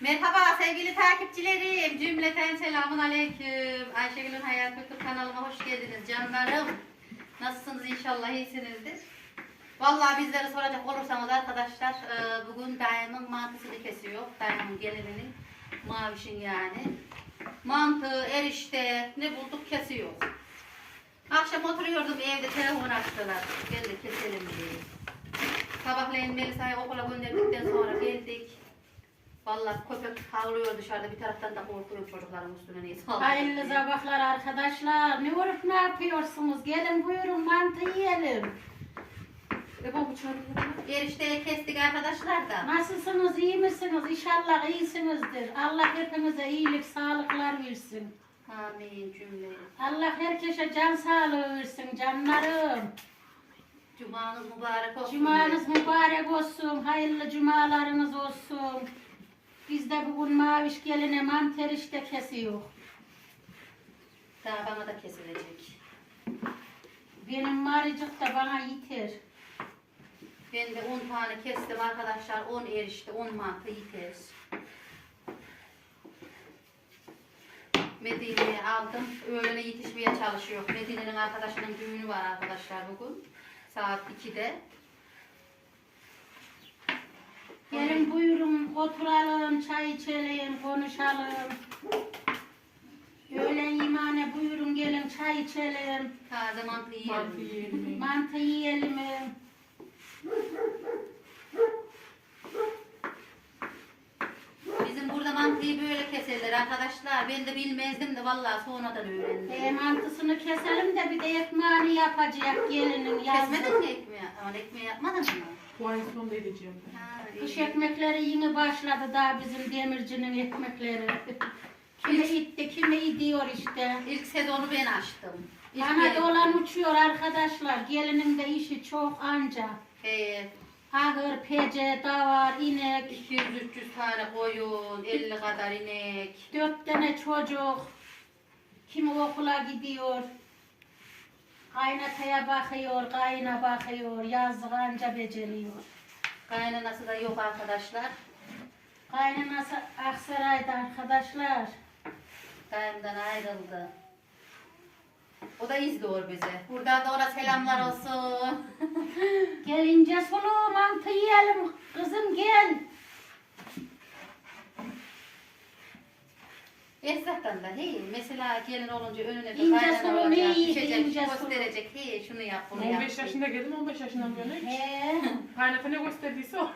Merhaba sevgili takipçilerim. Cümleten selamun aleyküm. Ayşegül'ün Hayat Kültür kanalıma hoş geldiniz canlarım. Nasılsınız inşallah iyisinizdir. Vallahi bizleri soracak olursanız arkadaşlar e, bugün dayımın mantısını kesiyor. Dayımın gelininin mavişin yani. Mantı, erişte ne bulduk kesiyor. Akşam oturuyordum evde telefon açtılar. Gel de keselim diye. Sabahleyin Melisa'yı okula gönderdikten sonra geldik. Vallahi köpek havlıyor dışarıda bir taraftan da korkuyorum çocukların üstüne neyse. Hayırlı sabahlar arkadaşlar. Ne olup ne yapıyorsunuz? Gelin buyurun mantı yiyelim. E bu. Erişteyi kestik arkadaşlar da. Nasılsınız? iyi misiniz? İnşallah iyisinizdir. Allah hepinize iyilik, sağlıklar versin. Amin cümle. Allah herkese can sağlığı versin canlarım. Cumanız mübarek olsun. Cumanız mübarek olsun. Hayırlı cumalarınız olsun. Biz de bugün maviş geline manter işte kesiyor. Daha bana da kesilecek. Benim maricik da bana yeter. Ben de 10 tane kestim arkadaşlar. 10 erişte, 10 mantı yeter. Medine'ye aldım. Öğlene yetişmeye çalışıyor. Medine'nin arkadaşının düğünü var arkadaşlar bugün. Saat 2'de. Gelin buyurun oturalım, çay içelim, konuşalım. Öğlen yemeğine buyurun gelin çay içelim, Taze mantı yiyelim. Mantı yiyelim. mantı yiyelim. Bizim burada mantıyı böyle keserler arkadaşlar. Ben de bilmezdim de vallahi sonradan öğrendim. E, mantısını keselim de bir de ekmeğini yapacak gelinin. Kesmedin mi ekmeği? Ama ekmeği yapmadın mı? Bu ay sonunda edeceğim ben. Ha, iyi. Kış ekmekleri yeni başladı daha bizim demircinin ekmekleri. kimi itti, kimi gidiyor işte. İlk sezonu ben açtım. İlk Bana benim. dolan uçuyor arkadaşlar. Gelinin de işi çok anca. Ee, Ahır, pece, davar, inek. 200-300 tane koyun, 50 kadar inek. Dört tane çocuk. Kimi okula gidiyor. Kaynataya bakıyor, kayına bakıyor. Yazlık anca beceriyor. Kaynanası da yok arkadaşlar. Kaynanası Aksaray'da arkadaşlar. Dayımdan ayrıldı. O da izliyor bizi. Buradan da ona selamlar olsun. Gelince sulu mantı yiyelim. Kızım gel. Esnaftan da hey, mesela gelin olunca önüne bir İnce kaynana sulu olacak, ne iyi, düşecek, ince sulu. gösterecek. Hey, şunu yap, bunu yap. 15 yaşında geldim 15 yaşından bu yana hiç. He. Kaynata ne gösterdiyse o.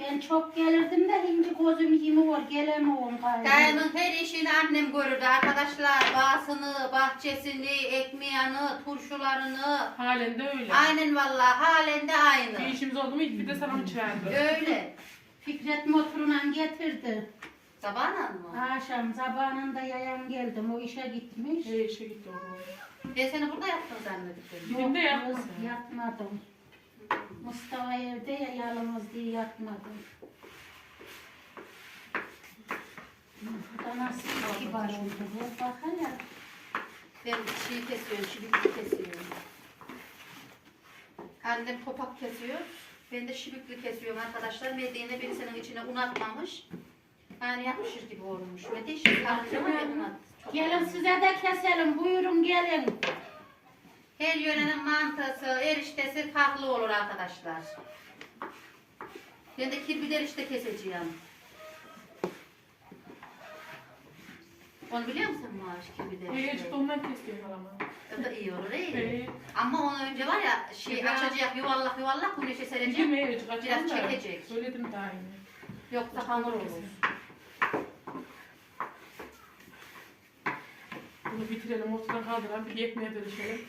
Ben çok gelirdim de şimdi gözüm yumuyor. Gelemiyorum gayrı. Dayımın her işini annem görürdü arkadaşlar. Bağsını, bahçesini, ekmeğini, turşularını. Halen de öyle. Aynen vallahi halen de Bir aynı. işimiz oldu mu ilk bir de sana mı çağırdı? Öyle. Fikret motoruna getirdi. Sabahla mı? Akşam sabahında yayan geldim. O işe gitmiş. Ee, işe gitti o. Ben seni burada yaptım zannettim. Gidin de Yok, kız, Yatmadım. Mustafa evde ya yalnız diye yatmadım. Bu da nasıl kibar oldu bu. Bak hele. Ben şey kesiyorum, şibikli kesiyorum. Annem topak kesiyor. Ben de şibikli kesiyorum arkadaşlar. Medine birisinin içine un atmamış. Yani yapmışır gibi olmuş. Medine şimdi Gelin size de keselim. Buyurun gelin. Her yörenin mantısı, eriştesi farklı olur arkadaşlar. Ben de kirbi erişte keseceğim. Onu biliyor musun Maaş kirbi Ee, erişte? çıktı ondan kesti halama. O da iyi olur iyi. Ee, Ama ondan önce var ya şey Güzel. açacak yuvarlak yuvarlak güneşe serecek. Biraz çekecek. Söyledim daha yine. Yoksa hamur olur. Bunu bitirelim ortadan kaldıralım bir ekmeğe dönüşelim.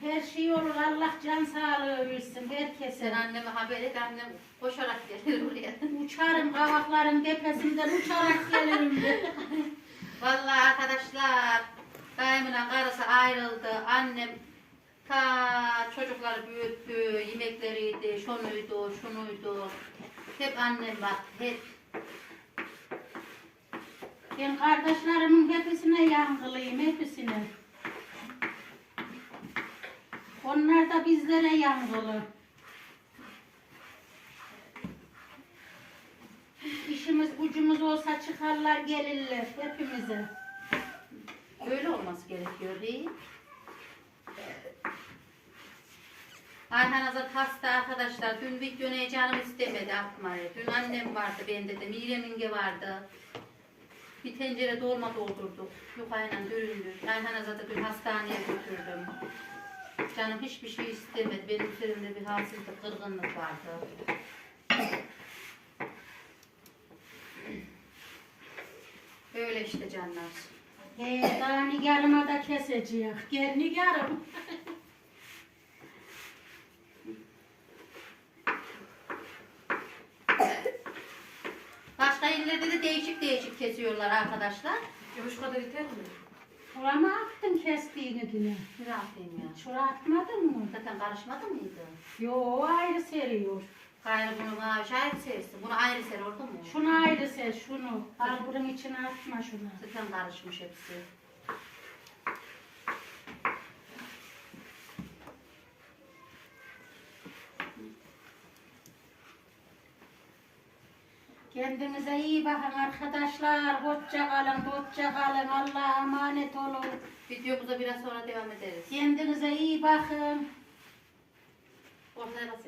Her şey olur. Allah can sağlığı versin Sen herkese. anneme haber et annem koşarak gelir buraya. Uçarım kavakların tepesinden uçarak gelirim. de. Vallahi arkadaşlar dayımla karısı ayrıldı. Annem ta çocukları büyüttü, yemekleriydi, şunuydu, şunuydu. Hep annem bak, hep. Ben kardeşlerimin hepsine yangılıyım, hepsine. Onlar da bizlere yangılı. İşimiz gücümüz olsa çıkarlar gelirler hepimize. Öyle olması gerekiyor değil. Ayhan Azat hasta arkadaşlar. Dün ne canım istemedi atmayı. Dün annem vardı bende de. Mirem İnge vardı. Bir tencere dolma doldurduk. Yok aynen düründük. Ayhan Azat'ı dün hastaneye götürdüm. Canım hiçbir şey istemedi. Benim üzerimde bir halsizlik, kırgınlık vardı. Öyle işte canlar. Ee, daha nigarıma da keseceğiz. Gel nigarım. kesiyorlar arkadaşlar. Şu kadar yeter mi? Burama attın kestiğini yine. Ne yapayım ya? Şura atmadın mı? Zaten karışmadı mıydı? Yo ayrı seriyor. Gayrı bunu mavi ayrı sersin. Bunu ayrı ser oldu mu? Şunu ayrı ser şunu. Al bunun içine atma şunu. Zaten karışmış hepsi. Kendinize iyi bakın arkadaşlar. Hoşça kalın, hoşça kalın. Allah'a emanet olun. Videomuza biraz sonra devam ederiz. Kendinize iyi bakın.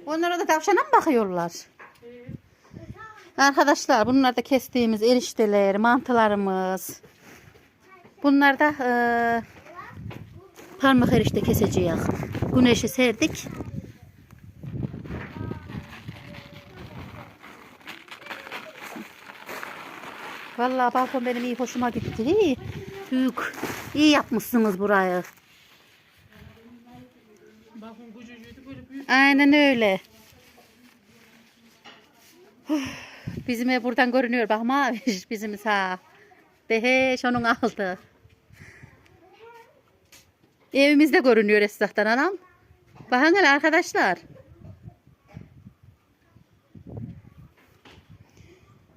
Onlara da tavşana mı bakıyorlar? Arkadaşlar bunlar da kestiğimiz erişteler, mantılarımız. Bunlar da eee parmak erişte keseceğiz. Güneşi serdik. Vallahi balkon benim iyi hoşuma gitti. İyi. Büyük. İyi yapmışsınız burayı. Böyle büyük. Aynen öyle. Bizim ev buradan görünüyor. Bak maviş bizim sağ. Deheş onun altı. Evimizde görünüyor esnaftan anam. Bakın hele arkadaşlar.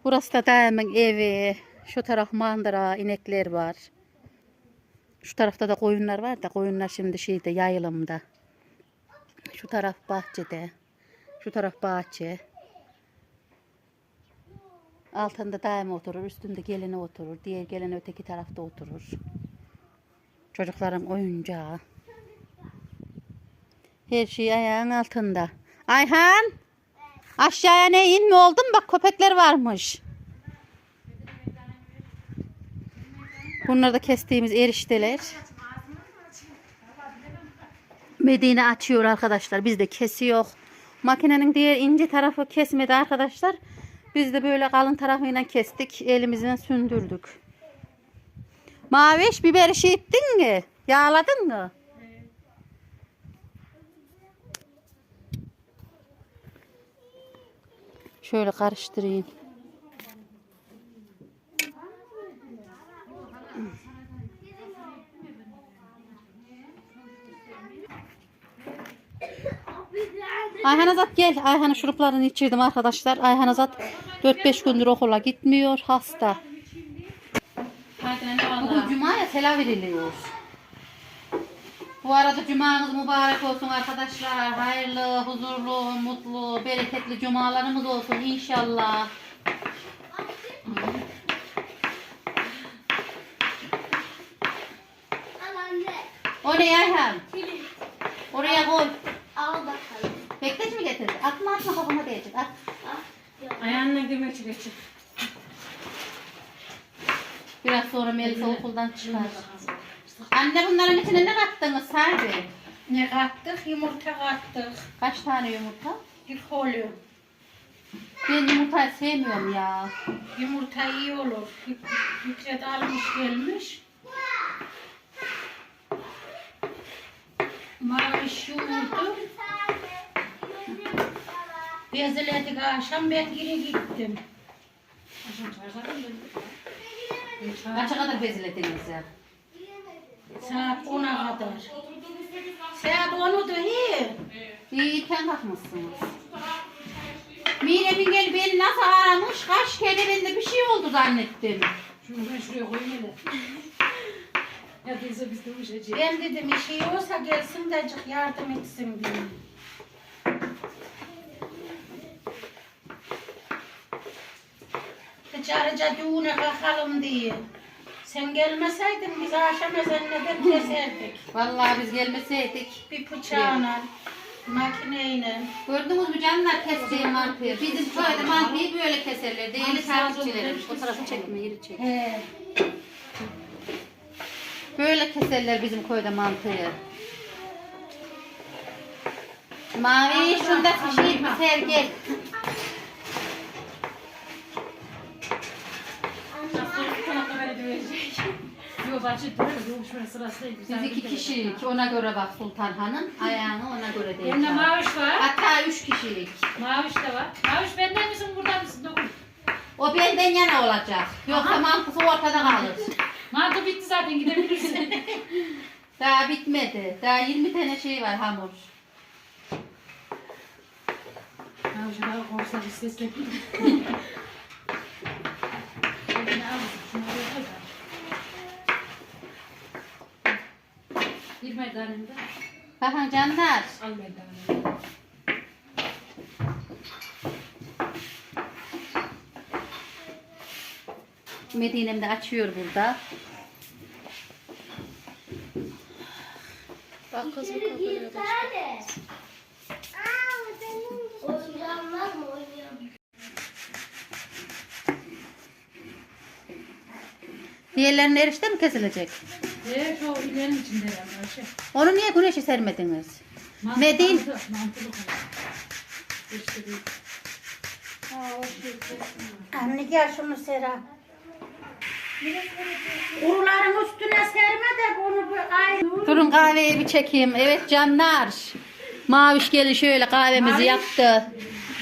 Burası da daimin evi. Şu taraf mandıra, inekler var. Şu tarafta da koyunlar var da koyunlar şimdi şeyde yayılımda. Şu taraf bahçede. Şu taraf bahçe. Altında daim oturur, üstünde gelini oturur. Diğer gelini öteki tarafta oturur. Çocukların oyuncağı. Her şey ayağın altında. Ayhan! Aşağıya ne inme oldun? Bak köpekler varmış. Bunlar da kestiğimiz erişteler. Medine açıyor arkadaşlar. Biz de kesiyor. Makinenin diğer ince tarafı kesmedi arkadaşlar. Biz de böyle kalın tarafıyla kestik. Elimizle sündürdük. Maviş biber şey ettin mi? Yağladın mı? Şöyle karıştırayım. Ayhan Azat gel. Ayhan'ın şuruplarını içirdim arkadaşlar. Ayhan Azat 4-5 gündür okula gitmiyor. Hasta. Bugün cuma ya selam veriliyor. Bu arada cumanız mübarek olsun arkadaşlar. Hayırlı, huzurlu, mutlu, bereketli cumalarımız olsun inşallah. O ne Ayhan? Oraya koy. Al bakalım. Bekleç mi getirdin? Atma atma kafama değecek. At. Ayağına girmek için. Biraz sonra Melisa okuldan çıkar. Anne bunların içine ne kattınız Serbi? Ne kattık? Yumurta kattık. Kaç tane yumurta? Bir holü. Ben yumurtayı sevmiyorum ya. Yumurta iyi olur. Fikret almış gelmiş. Maviş yoğurdu. Bezeledik akşam ben geri gittim. Kaça kadar bezilediniz ya? Saat 10'a kadar. Saat 10'u da iyi. İyi erken kalkmışsınız. Mire'min gel beni nasıl aramış? Kaç kere bende bir şey oldu zannettim. Şunu ben şuraya koyayım hele. Ya teyze biz de uyuşacağız. Ben dedim işi olsa gelsin de azıcık yardım etsin diye. Ticarıca düğüne kalkalım diye. Sen gelmeseydin biz akşam ezanına keserdik. Vallahi biz gelmeseydik. Bir bıçağla, makineyle. Gördünüz mü canlar kestiği mantıyı? Bizim köyde mantıyı böyle keserler. Değerli takipçilerim. O tarafı çekme, yeri çek. He. Böyle keserler bizim köyde mantıyı. Mavi şunda bir şey Yok bahçe duruyor. Yokuşma sırası değil. Biz iki kişilik. Ona göre bak Sultan Hanım. Ayağını ona göre değil. Bende maviş var. Hatta üç kişilik. Maviş de var. Maviş benden misin buradan mısın? Dokun. O benden yana olacak. Yoksa mantısı ortada kalır. Mantı bitti zaten gidebilirsin. Daha bitmedi. Daha 20 tane şey var hamur. Mavişe daha korsa bir bekliyor. Elini al. Şunu oraya koy da. Bir merdanende Bakın canlar. al merdanende. Medine'm de açıyor burada. Var mı oyuncağım? Diğerlerinin erişte mi kesilecek? Ve şu ilerin içinde yani Ayşe. Onu niye güneşe sermediniz? Mantı- Medin. Mantı, mantı bu kadar. İşte değil. Anne gel şunu Sera. Kuruların üstüne serme de bunu bir ayrı. Durun kahveyi bir çekeyim. Evet canlar. Maviş gelin şöyle kahvemizi Maviş. yaptı.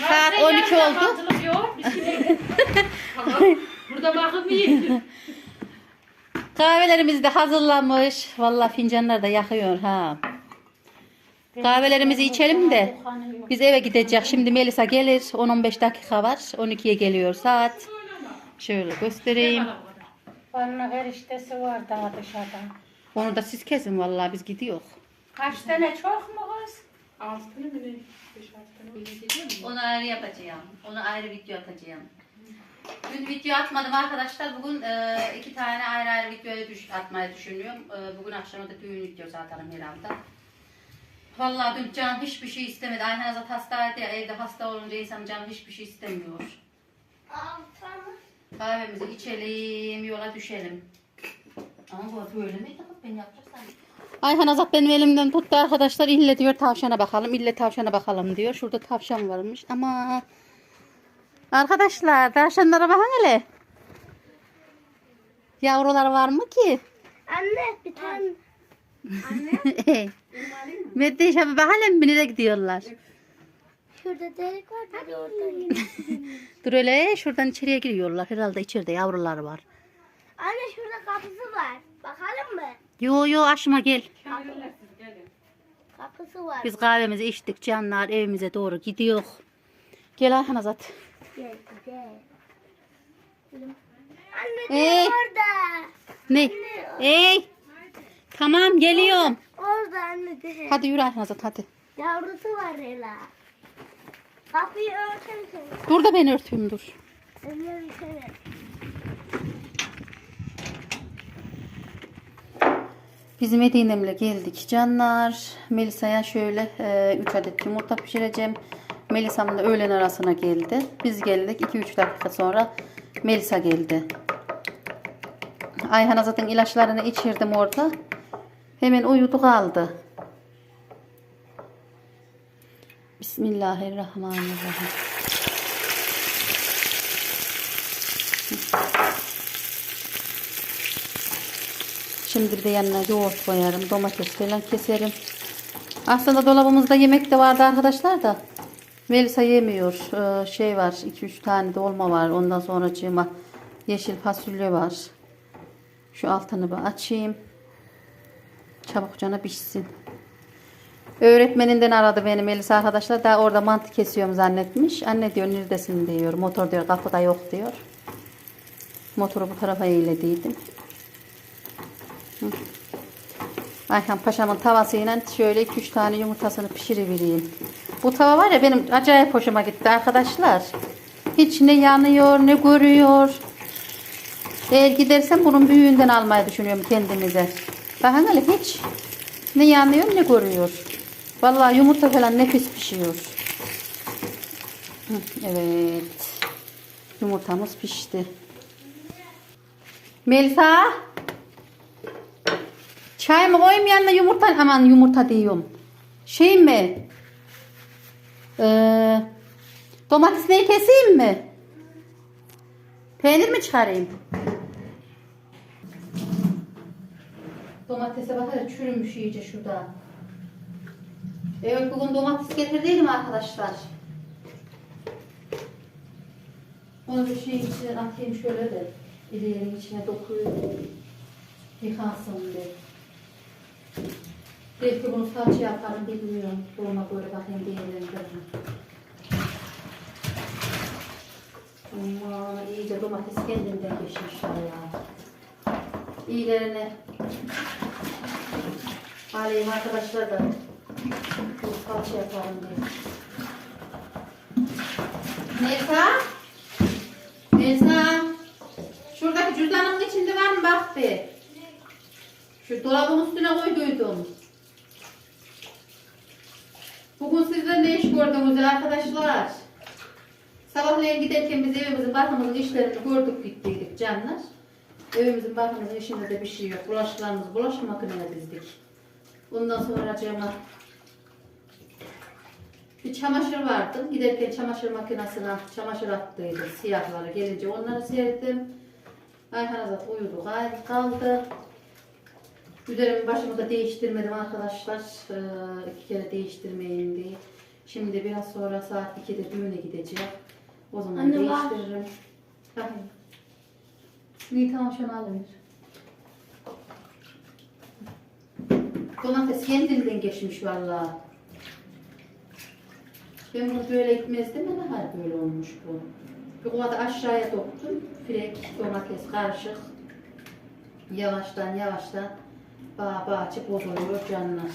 Saat Sen 12 yarın oldu. Tamam. Burada bakım iyi. Kahvelerimizi de hazırlamış. Vallahi fincanlar da yakıyor ha. Kahvelerimizi içelim de biz eve gideceğiz. Şimdi Melisa gelir. 10-15 dakika var. 12'ye geliyor saat. Şöyle göstereyim. Bana eriştesi var daha dışarıda. Onu da siz kesin vallahi biz gidiyor. Kaç tane çok mu kız? Altı tane mi ne? Beş altı tane mi? Onu ayrı yapacağım. Onu ayrı video atacağım. Dün video atmadım arkadaşlar. Bugün e, iki tane ayrı ayrı videoya düş, atmayı düşünüyorum. E, bugün akşama da düğün videosu atarım herhalde. Vallahi dün can hiçbir şey istemedi. Ayhan Azat hastaydı ya evde hasta olunca insan can hiçbir şey istemiyor. Altta mı? Kahvemizi içelim, yola düşelim. Ama bu böyle miydi? Ben yapacaksam. Ayhan Azat benim elimden tuttu arkadaşlar. İlle diyor tavşana bakalım, ille tavşana bakalım diyor. Şurada tavşan varmış ama... Arkadaşlar tavşanlara bakın hele. Yavrular var mı ki? Anne bir tane. Anne. Meddeş abi bakalım bir nereye gidiyorlar. Şurada delik var. Hadi oradan. Dur öyle şuradan içeriye giriyorlar. Herhalde içeride yavrular var. Anne şurada kapısı var. Bakalım mı? Yo yo aşma gel. Kapısı var. Biz kahvemizi içtik canlar evimize doğru gidiyor. Gel Ayhan Azat. Gel gel. Anne Ee? orada. Ne? Ey. Tamam geliyorum. Orada anne de. Hadi yürü Azat hadi. Yavrusu var Ela. Kapıyı örtelim. Dur da ben örteyim dur. Ömer evet. Biz Medine'mle geldik canlar. Melisa'ya şöyle 3 adet yumurta pişireceğim. Melisa'mın da öğlen arasına geldi. Biz geldik 2-3 dakika sonra Melisa geldi. Ayhan zaten ilaçlarını içirdim orada. Hemen uyudu kaldı. Bismillahirrahmanirrahim. Şimdi de yanına yoğurt koyarım. Domates falan keserim. Aslında dolabımızda yemek de vardı arkadaşlar da. Melisa yemiyor. Ee, şey var. 2-3 tane dolma var. Ondan sonra cıma yeşil fasulye var. Şu altını bir açayım. Çabukcana pişsin. Öğretmeninden aradı beni Melisa arkadaşlar. Daha orada mantı kesiyorum zannetmiş. Anne diyor neredesin diyor. Motor diyor kapıda yok diyor. Motoru bu tarafa eğlediydim. Hı. Ayhan Paşa'mın tavasıyla şöyle 2-3 tane yumurtasını pişirivereyim. Bu tava var ya benim acayip hoşuma gitti arkadaşlar. Hiç ne yanıyor ne görüyor. Eğer gidersem bunun büyüğünden almayı düşünüyorum kendimize. Bakın hele hiç ne yanıyor ne görüyor. Vallahi yumurta falan nefis pişiyor. Evet. Yumurtamız pişti. Melisa. Çay mı koyayım yanına yumurta? Aman yumurta diyorum. Şey mi? Ee, domatesleri keseyim mi? Peynir mi çıkarayım? Domatese bakar çürümüş iyice şurada. Evet bugün domates getirdiydim arkadaşlar. Onu bir şeyin içine atayım şöyle de. İleğinin içine dokuyayım. Yıkansın diye. Belki bunu salça yaparım bilmiyorum. Dolma böyle bakayım değerlendiririm. Aman iyice domates kendinden geçmişler ya. İyilerine alayım arkadaşlar da bu salça yaparım diye. Neyse. Neyse. Şuradaki cüzdanın içinde var mı bak bir. Şu dolabın üstüne koyduydum. Bugün sizler ne iş gördünüz arkadaşlar? Sabahleyin giderken biz evimizin bakımının işlerini gördük gittiydik canlar. Evimizin bakımının işinde de bir şey yok. Bulaşıklarımızı bulaşık makinene dizdik. Bundan sonra acaba bir çamaşır vardı. Giderken çamaşır makinesine çamaşır attıydı siyahları gelince onları serdim. Ayhan Azat uyudu kaldı. Üzerimi başımı da değiştirmedim arkadaşlar. Ee, iki kere değiştirmeyeyim diye. Şimdi biraz sonra saat 2'de düğüne gideceğim. O zaman Anne değiştiririm. Bakayım. İyi tamam şunu alayım. Domates kendinden geçmiş vallahi. Ben bunu böyle ekmezdim ama hal böyle olmuş bu. Bir kovada aşağıya doktum. Frek, domates karışık. Yavaştan yavaştan bağ bağçı bozuluyor canlar.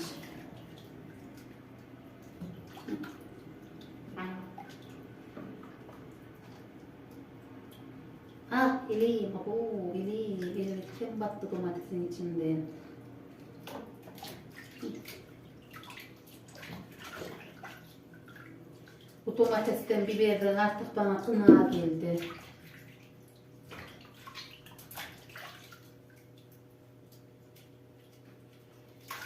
Ah eleyim, abo eleyim, elime kim battı domatesin içinden. Bu domatesten biberden artık bana kına geldi.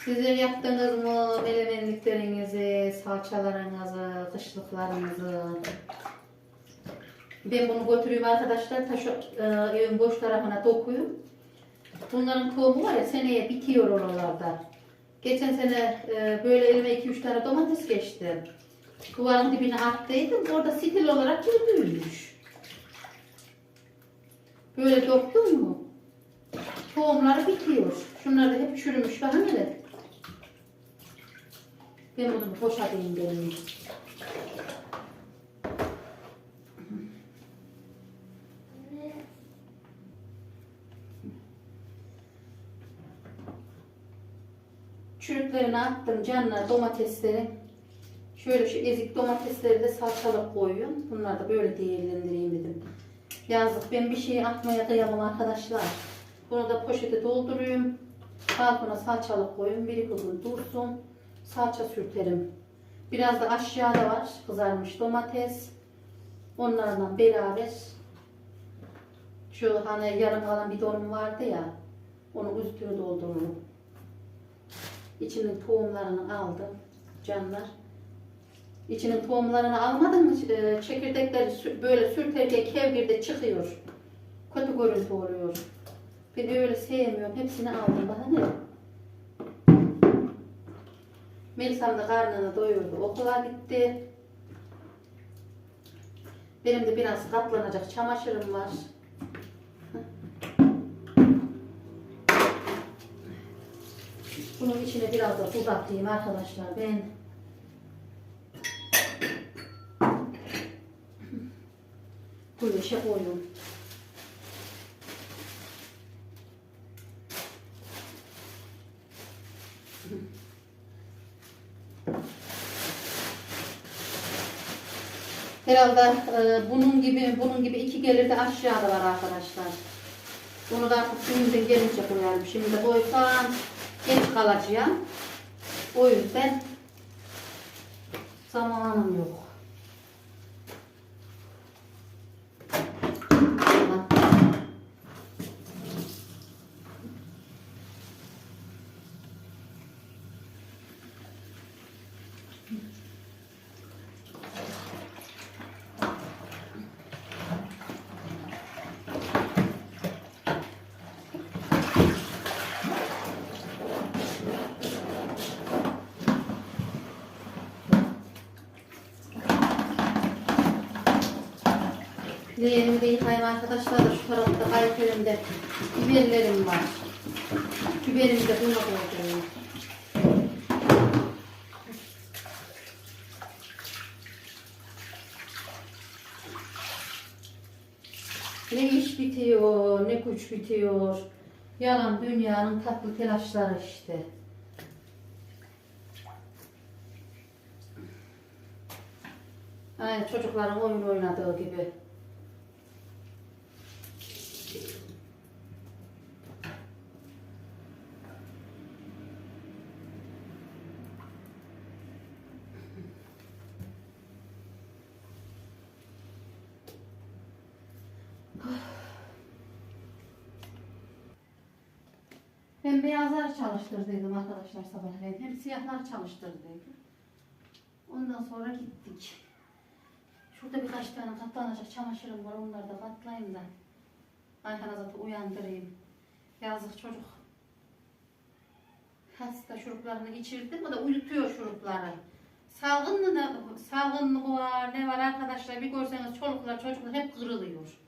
Sizler yaptınız mı melemenliklerinizi, salçalarınızı, kışlıklarınızı? Ben bunu götürüyorum arkadaşlar. Ta şu e, evin boş tarafına dokuyum. Bunların tohumu var ya seneye bitiyor oralarda. Geçen sene e, böyle elime 2-3 tane domates geçti. Duvarın dibine attıydım. Orada stil olarak bir büyümüş. Böyle doktun mu? Tohumları bitiyor. Şunlar da hep çürümüş. Bakın hele. Ben bunu boşadayım benim. Çürüklerini attım canlar domatesleri. Şöyle şu ezik domatesleri de salçalık koyuyorum. Bunları da böyle değerlendireyim dedim. Yazlık ben bir şey atmaya kıyamam arkadaşlar. Bunu da poşete dolduruyorum. Balkona salçalık koyun. Bir iki gün dursun. Salça sürterim. Biraz da aşağıda var kızarmış domates. Onlarla beraber şu hani yarım kalan bidonum vardı ya onu üstünü doldururum. İçinin tohumlarını aldım canlar. İçinin tohumlarını almadım mı e, çekirdekleri böyle sürterken kevgirde çıkıyor. Kötü görüntü oluyor. Ben öyle sevmiyorum. Hepsini aldım. Bana ne? Melisa'm da karnını doyurdu. Okula gitti. Benim de biraz katlanacak çamaşırım var. Bunun içine biraz da tuz atayım arkadaşlar. Ben bu işe koyuyorum. Herhalde e, bunun gibi bunun gibi iki gelir de aşağıda var arkadaşlar. Bunu da artık suyundan gelince koyarım. Şimdi koysam geç kalacağım. O yüzden zamanım yok. Tamam. Leğenimi de yıkayayım arkadaşlar da şu tarafta kayıklarımda biberlerim var. Biberimi de buna koyacağım. Ne iş bitiyor, ne güç bitiyor. Yalan dünyanın tatlı telaşları işte. Aynen çocukların oyun oynadığı gibi. Ben beyazlar çalıştırdıydım arkadaşlar sabahleyin. Hem siyahlar çalıştırdıydım. Ondan sonra gittik. Şurada birkaç tane katlanacak çamaşırım var. Onları da katlayayım da. Ayhan'a zaten uyandırayım. Yazık çocuk. Hasta şuruplarını içirdim. O da uyutuyor şurupları. Salgınlı ne, salgınlık var, ne var arkadaşlar bir görseniz çoluklar çocuklar hep kırılıyor.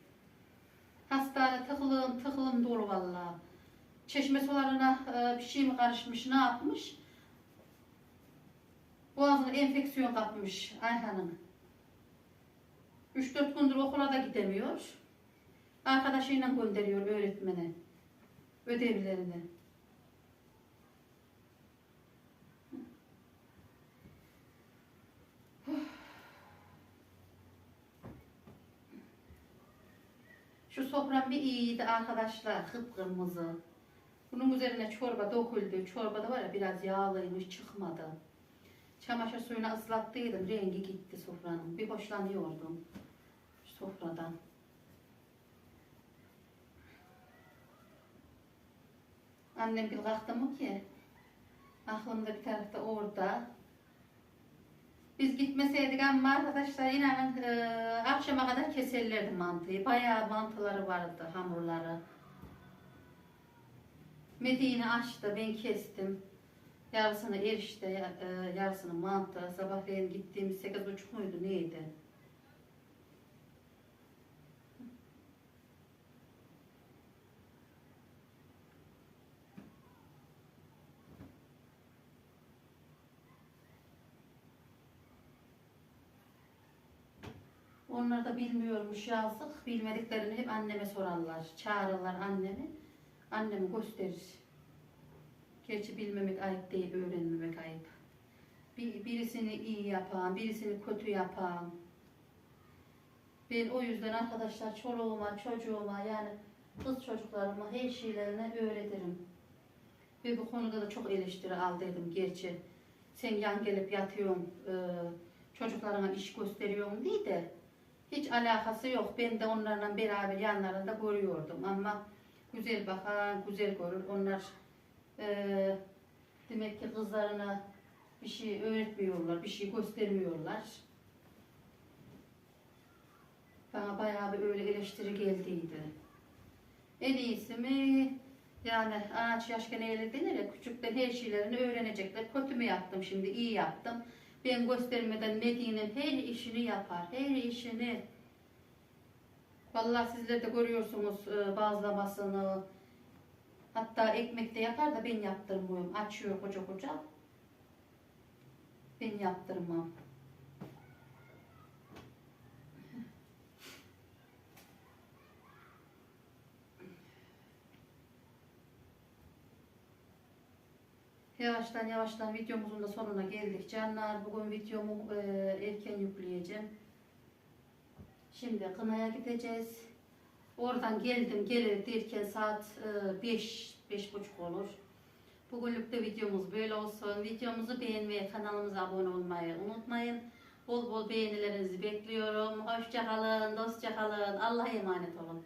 Hastane tıklım tıklım dolu vallahi. Çeşme sularına e, bir şey mi karışmış, ne yapmış? Boğazına enfeksiyon kapmış Ayhan'ın. 3-4 gündür okula da gidemiyor. Arkadaşıyla gönderiyor öğretmene. Ödevlerini. Şu sofram bir iyiydi arkadaşlar. Kıpkırmızı. Bunun üzerine çorba döküldü. Çorba da var ya biraz yağlıymış çıkmadı. Çamaşır suyuna ıslattıydım. Rengi gitti sofranın. Bir hoşlanıyordum sofradan. Annem bir kalktı mı ki? Aklımda bir tarafta orada. Biz gitmeseydik ama arkadaşlar inanın e, akşama kadar keserlerdi mantıyı. Bayağı mantıları vardı, hamurları. Medine açtı, ben kestim. Yarısını erişte, e, yarısını mantı. Sabahleyin gittiğimiz sekiz buçuk muydu, neydi? Onlar da bilmiyormuş yazık. Bilmediklerini hep anneme sorarlar. Çağırırlar annemi. Annemi gösterir. Gerçi bilmemek ayıp değil, öğrenmemek ayıp. Bir, birisini iyi yapan, birisini kötü yapan. Ben o yüzden arkadaşlar çoluğuma, çocuğuma yani kız çocuklarıma her şeylerine öğretirim. Ve bu konuda da çok eleştiri aldıydım gerçi. Sen yan gelip yatıyorsun, e, çocuklarına iş gösteriyorsun diye de hiç alakası yok. Ben de onlarla beraber yanlarında görüyordum ama güzel bakan, güzel görür. Onlar eee, demek ki kızlarına bir şey öğretmiyorlar, bir şey göstermiyorlar. Bana bayağı bir öyle eleştiri geldiydi. En iyisi mi? Yani ağaç yaşken eğilir denir ya, küçükten her şeylerini öğrenecekler. Kötü mü yaptım şimdi, iyi yaptım. Ben göstermeden Medine'nin her işini yapar, her işini. Vallahi sizler de görüyorsunuz e, bazlamasını. Hatta ekmek de yapar da ben yaptırmıyorum. Açıyor koca koca. Ben yaptırmam. Yavaştan yavaştan videomuzun da sonuna geldik. Canlar bugün videomu e, erken yükleyeceğim. Şimdi kınaya gideceğiz. Oradan geldim gelir derken saat 5 beş, buçuk olur. Bugünlük de videomuz böyle olsun. Videomuzu beğenmeyi, kanalımıza abone olmayı unutmayın. Bol bol beğenilerinizi bekliyorum. Hoşça kalın, dostça kalın. Allah'a emanet olun.